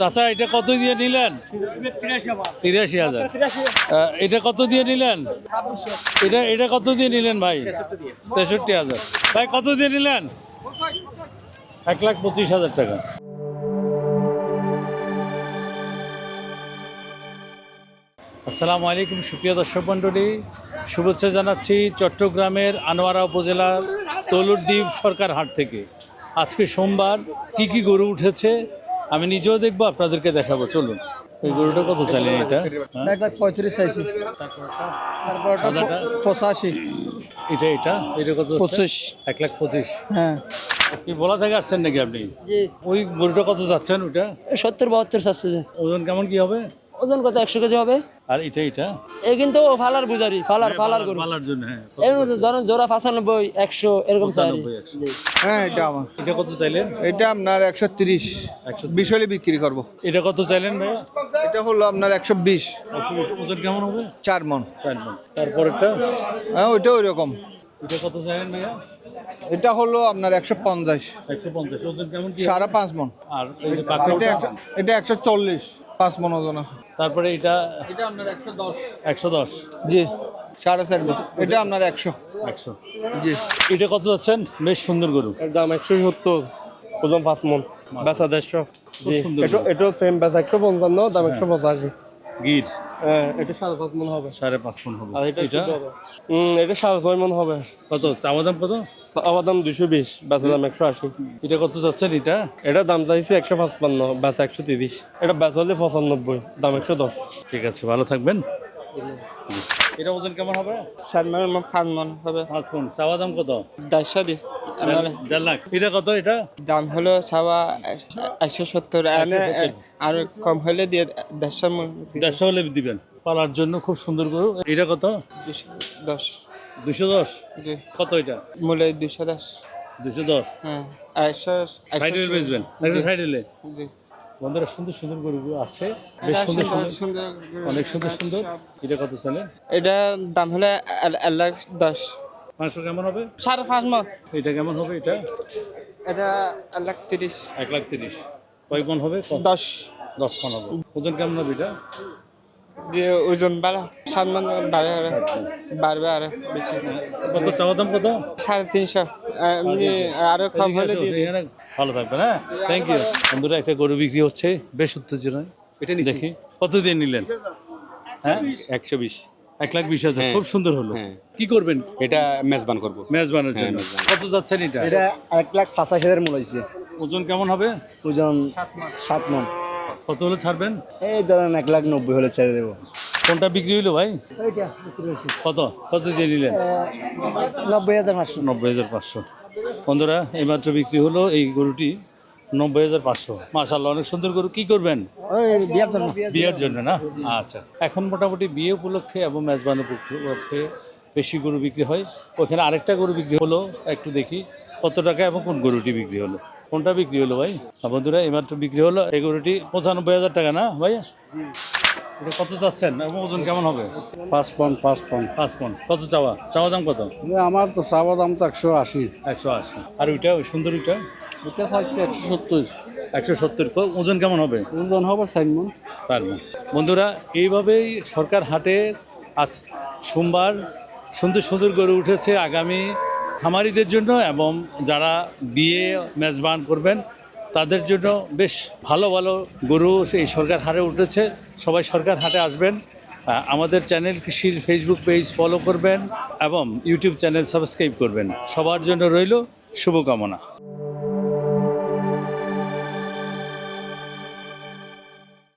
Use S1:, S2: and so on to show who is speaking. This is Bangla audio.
S1: চাচা, এটা কত দিয়ে নিলেন? তিরাশি হাজার। এটা কত দিয়ে নিলেন? এটা এটা কত দিয়ে নিলেন ভাই? তেষট্টি হাজার। ভাই, কত দিয়ে নিলেন? এক লাখ পঁচিশ হাজার টাকা। আসসালামু আলাইকুম, সুপ্রিয় দর্শক মণ্ডলী। শুভেচ্ছা জানাচ্ছি চট্টগ্রামের আনোয়ারা উপজেলার তলুরদ্বীপ সরকার হাট থেকে। আজকে সোমবার কি কি গরু উঠেছে আমি নিজেও দেখব আপনাদেরকে দেখাবো। চলুন এই গরুটা কত চাইলেন এটা? হ্যাঁ?
S2: এক লাখ পঁয়ত্রিশ চাইছি। পঁচাশি।
S1: এটা এটা? এটা কত
S2: পঁচিশ।
S1: এক লাখ পঁচিশ।
S2: হ্যাঁ।
S1: কি বলা থেকে আসছেন নাকি আপনি? ওই গরুটা কত যাচ্ছেন ওটা?
S2: সত্তর বাহাত্তর চাচ্ছে।
S1: ওজন কেমন কি হবে?
S2: ওজন কত? একশো কেজি হবে।
S1: আর এটা এটা?
S2: এই কিন্তু ফালার বুঝারি ফালার ফালার গরু।
S1: পালার জন্য হ্যাঁ
S2: এর মধ্যে ধরেন জোড়া পাঁচানব্বই একশো এরকম চাই
S3: হ্যাঁ এটা আমার।
S1: এটা কত চাইলেন?
S3: এটা আপনার একশো তিরিশ।
S1: একশো
S3: বিশ হলে বিক্রি করব।
S1: এটা কত চাইলেন ভাই?
S3: এটা হলো আপনার একশো বিশ।
S1: ওজন কেমন হবে?
S3: চার মন।
S1: চার মণ। তারপরেরটা?
S3: হ্যাঁ ওইটা ওই রকম
S1: এটা কত চাইলেন ভাইয়া?
S3: এটা হলো আপনার একশো পঞ্চাশ।
S1: একশো পঞ্চাশ। ওজন কেমন কি?
S3: সাড়ে পাঁচ মন।
S1: আর এই যে
S3: এটা
S1: পাকড়টা
S3: এটা একশো চল্লিশ। পাঁচ মন ওজন আছে।
S1: তারপরে এটা
S3: এটা আপনার একশো দশ।
S1: একশো দশ।
S3: জি সাড়ে চার এটা আপনার একশো।
S1: একশো।
S3: জি।
S1: এটা কত যাচ্ছেন? বেশ সুন্দর গরু।
S4: এর দাম একশো সত্তর। ওজন পাঁচ মন। বেচা দেড়শো। জি। এটা এটাও সেম বেচা একশো পঞ্চান্ন দাম একশো পঁচাশি।
S1: গির?
S4: হ্যাঁ এটা সাড়ে পাঁচ মন হবে।
S1: সাড়ে পাঁচ মন হবে।
S4: আর এটা
S1: এটা?
S4: এটা সাড়ে ছয় মন হবে।
S1: কত? চাওয়া দাম কত?
S4: দাম দুশো বিশ বেচা দাম একশো আশি।
S1: এটা কত যাচ্ছেন এটা
S4: এটা দাম চাইছে একশো পাঁচপান্ন বেচা একশো তিরিশ। এটা বেচা হলে পঁচানব্বই দাম একশো দশ।
S1: ঠিক আছে ভালো থাকবেন। এটা ওজন কেমন হবে?
S4: ষাট মন পাঁচ মন হবে।
S1: পাঁচ মন। চাওয়া দাম কত?
S4: দেড়শো দি।
S1: দেড় লাখ এটা কত এটা?
S4: দাম হলো সাবা একশো সত্তর আর কম হলে দিয়ে দেড়শো
S1: দেড়শো হলে দিবেন। পালার জন্য খুব সুন্দর গরু। এটা কত?
S4: দশ
S1: দুশো। কত এটা?
S4: মূল্য দুশো দশ।
S1: দুশো দশ?
S4: হ্যাঁ একশো
S1: সাইড বেচবেন? একটা সাইড
S4: জি।
S1: বন্ধুরা সুন্দর সুন্দর গরুগুলো আছে। বেশ সুন্দর সুন্দর অনেক সুন্দর সুন্দর। এটা কত চলে?
S4: এটা দাম হলে এক লাখ দশ।
S1: মাংস কেমন হবে?
S4: সাড়ে পাঁচ মাস
S1: এটা কেমন হবে এটা?
S4: এটা এক লাখ তিরিশ।
S1: এক লাখ তিরিশ। কয় মন হবে?
S4: দশ।
S1: দশ মন হবে। ওজন কেমন হবে এটা?
S4: যে ওজন বাড়া সাত মান বাড়ে আরে বাড়বে আরে বেশি।
S1: কত চাওয়া দাম কত?
S4: সাড়ে তিনশো। এমনি আরও কম হলে দিয়ে
S1: ভালো থাকবেন হ্যাঁ? থ্যাংক ইউ বন্ধুরা একটা গরু বিক্রি হচ্ছে বেশ উত্তেজনায়। এটা দেখি কত দিয়ে নিলেন? হ্যাঁ?
S5: একশো বিশ।
S1: এক লাখ বিশ হাজার।
S5: হ্যাঁ।
S1: খুব সুন্দর হলো।
S5: হ্যাঁ।
S1: কি করবেন?
S5: এটা মেজবান করব।
S1: মেজবানের
S5: হ্যাঁ,
S1: জন্য কত যাচ্ছেন এটা?
S6: এটা এক লাখ পঁচাশি হাজার মূল হয়েছে।
S1: ওজন কেমন হবে?
S6: ওজন সাত মন।
S1: কত হলে ছাড়বেন?
S6: এই ধরেন এক লাখ নব্বই হলে ছেড়ে দেবো।
S1: কোনটা বিক্রি হইল ভাই? কত? কত দিয়ে নিলেন?
S6: নব্বই হাজার পাঁচশো।
S1: নব্বই হাজার পাঁচশো। বন্ধুরা এইমাত্র বিক্রি হলো এই গরুটি। নব্বই হাজার পাঁচশো। মাশাল্লাহ অনেক সুন্দর গরু। কি করবেন?
S6: বিয়ার জন্য।
S1: না? আচ্ছা। এখন মোটামুটি বিয়ে উপলক্ষে এবং মেজবান উপলক্ষে বেশি গরু বিক্রি হয়। ওখানে আরেকটা গরু বিক্রি হলো একটু দেখি কত টাকা এবং কোন গরুটি বিক্রি হলো? কোনটা বিক্রি হলো ভাই? বন্ধুরা এইমাত্র বিক্রি হলো এই গরুটি পঁচানব্বই হাজার টাকা না ভাই এটা কত চাচ্ছেন এবং ওজন কেমন হবে?
S6: পাঁচ পন পাঁচ পন।
S1: পাঁচ পন। কত চাওয়া? চাওয়া দাম কত?
S6: আমার তো চাওয়া দাম তো একশো আশি।
S1: একশো আশি। আর ওইটা ওই সুন্দর ওইটা?
S6: এটা চাইছে একশো সত্তর
S1: একশো সত্তর ওজন কেমন হবে?
S6: ওজন হবে চার মন।
S1: বন্ধুরা এইভাবেই সরকার হাটে আজ সোমবার সুন্দর সুন্দর গরু উঠেছে আগামী খামারিদের জন্য এবং যারা বিয়ে মেজবান করবেন তাদের জন্য বেশ ভালো ভালো গরু সেই সরকার হাটে উঠেছে। সবাই সরকার হাটে আসবেন। আমাদের চ্যানেল কৃষির ফেসবুক পেজ ফলো করবেন এবং ইউটিউব চ্যানেল সাবস্ক্রাইব করবেন। সবার জন্য রইল শুভকামনা।